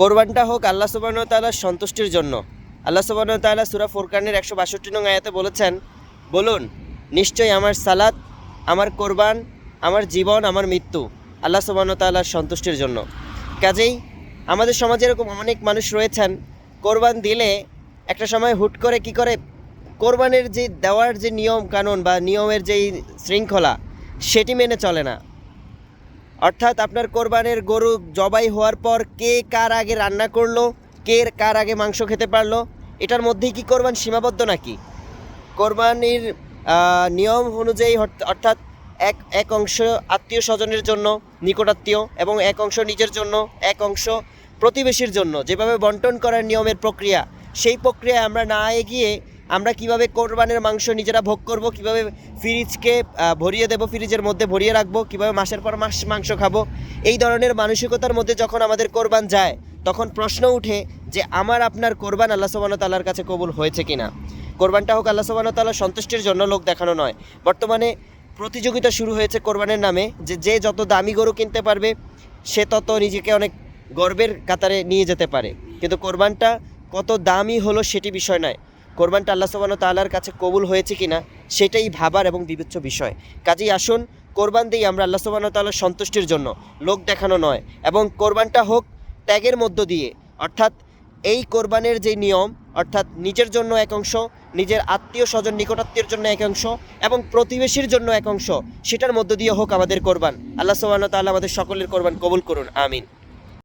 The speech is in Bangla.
কোরবানটা হোক আল্লাহ সুবাহ তাল্লাহ সন্তুষ্টির জন্য। আল্লাহ সুবাহ তাল্লাহ সুরা ফুরকানের একশো বাষট্টি নং আয়াতে বলেছেন, বলুন, নিশ্চয়ই আমার সালাত, আমার কোরবান, আমার জীবন, আমার মৃত্যু আল্লাহ সুবাহ তাল্লাহর সন্তুষ্টির জন্য। কাজেই আমাদের সমাজে এরকম অনেক মানুষ রয়েছেন, কোরবান দিলে একটা সময় হুট করে কি করে, কোরবানের যে দেওয়ার যে নিয়ম কানুন বা নিয়মের যেই শৃঙ্খলা, সেটি মেনে চলে না। অর্থাৎ আপনার কোরবানের গরু জবাই হওয়ার পর কে কার আগে রান্না করল, কে কার আগে মাংস খেতে পারল, এটার মধ্যেই কি কোরবান সীমাবদ্ধ নাকি? কোরবানির নিয়ম অনুযায়ী অর্থাৎ এক এক অংশ আত্মীয় স্বজনের জন্য নিকটাত্মীয় এবং এক অংশ নিজের জন্য, এক অংশ প্রতিবেশীর জন্য। যেভাবে বন্টন করার নিয়মের প্রক্রিয়া, সেই প্রক্রিয়ায় আমরা না এগিয়ে আমরা কীভাবে কোরবানের মাংস নিজেরা ভোগ করব, কীভাবে ফ্রিজকে ভরিয়ে দেব, ফ্রিজের মধ্যে ভরিয়ে রাখব, কীভাবে মাসের পর মাস মাংস খাব, এই ধরনের মানসিকতার মধ্যে যখন আমাদের কোরবান যায়, তখন প্রশ্ন উঠে যে আমার আপনার কোরবান আল্লাহ সুবাহ তাল্লার কাছে কবুল হয়েছে কিনা? কোরবানটা হোক আল্লাহ সুবাহ তাল্লাহ সন্তুষ্টির জন্য লোক দেখানো নয়। বর্তমানে প্রতিযোগিতা শুরু হয়েছে কোরবানের নামে, যে যে যত দামি গরু কিনতে পারবে, সে তত নিজেকে অনেক গর্বের কাতারে নিয়ে যেতে পারে। কিন্তু কোরবানটা কত দামি হলো সেটি বিষয় নয়। কোরবানটা আল্লাহ সুবাহ তাল্লার কাছে কবুল হয়েছে কিনা সেটাই ভাবার এবং বিবেচ্য বিষয়। কাজেই আসুন, কোরবান দিই আমরা আল্লাহ সুবাহ তাল্লার সন্তুষ্টির জন্য লোক দেখানো নয় এবং কোরবানটা হোক ত্যাগের মধ্য দিয়ে। অর্থাৎ এই কোরবানের যে নিয়ম, অর্থাৎ নিজের জন্য এক অংশ, নিজের আত্মীয় স্বজন নিকটাত্মীয়ের জন্য এক অংশ এবং প্রতিবেশীর জন্য এক অংশ, সেটার মধ্য দিয়ে হোক আমাদের কোরবান। আল্লাহ সুবাহ তাল্লাহ আমাদের সকলের কোরবান কবুল করুন, আমিন।